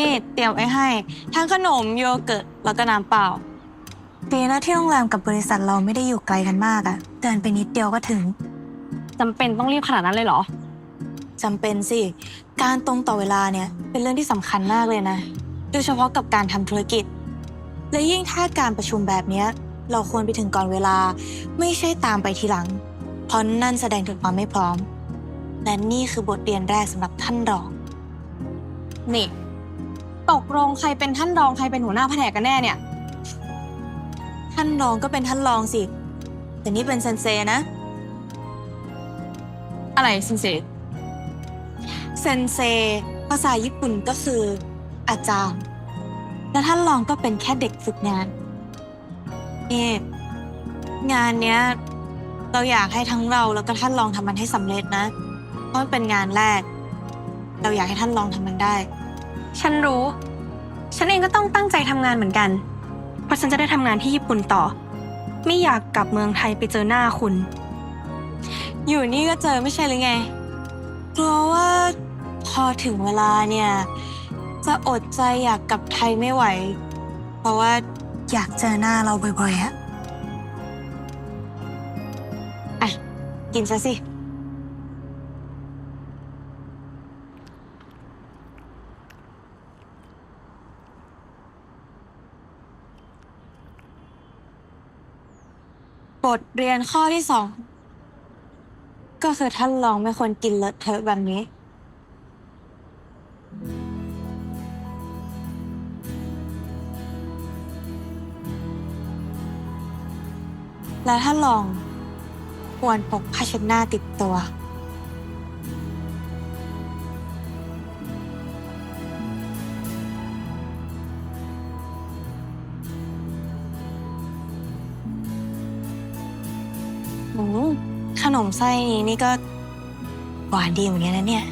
นี่เตรียมไว้ให้ ทั้งขนมโยเกิร์ตแล้วก็น้ำเปล่า ดีนะที่โรงแรมกับบริษัทเราไม่ได้อยู่ไกลกันมากอะเดินไปนิดเดียวก็ถึงจำเป็นต้องรีบขนาดนั้นเลยเหรอ จำเป็นสิ การตรงต่อเวลาเนี่ยเป็นเรื่องที่สำคัญมากเลยนะ โดยเฉพาะกับการทำธุรกิจ และยิ่งถ้าการประชุมแบบเนี้ยเราควรไปถึงก่อนเวลา ไม่ใช่ตามไปทีหลัง เพราะนั่นแสดงถึงความไม่พร้อม และนี่คือบทเรียนแรกสำหรับท่านรองนี่ ตกลงใครเป็นท่านรองใครเป็นหัวหน้าแผนกกันแน่เนี่ย ท่านรองก็เป็นท่านรองสิ แต่นี่เป็นเซนเซนะ อะไรซินเซเซนเซ ภาษาญี่ปุ่นก็คือ อาจารย์ และท่านรองก็เป็นแค่เด็กฝึกงานนี่งานเนี้ยเราอยากให้ทั้งเราแล้วก็ท่านรองทำมันให้สำเร็จนะ เพราะมันเป็นงานแรก เราอยากให้ท่านรองทำมันได้ ฉันรู้ ฉันเองก็ต้องตั้งใจทำงานเหมือนกัน เพราะฉันจะได้ทำงานที่ญี่ปุ่นต่อ ไม่อยากกลับเมืองไทยไปเจอหน้าคุณ อยู่นี่ก็เจอไม่ใช่หรือไง กลัวว่าพอถึงเวลาเนี่ย จะอดใจอยากกลับไทยไม่ไหว เพราะว่าอยากเจอหน้าเราบ่อยๆอะอะ กินซะสิ บทเรียนข้อที่สอง ก็คือท่านลองไม่ควรกินเลอะเทอะแบบนี้ และถ้าลองควรพกผ้าเช็ดหน้าติดตัว อืมขนมไส้นี้นี่ก็หวานดีเหมือนกันนะเนี่ย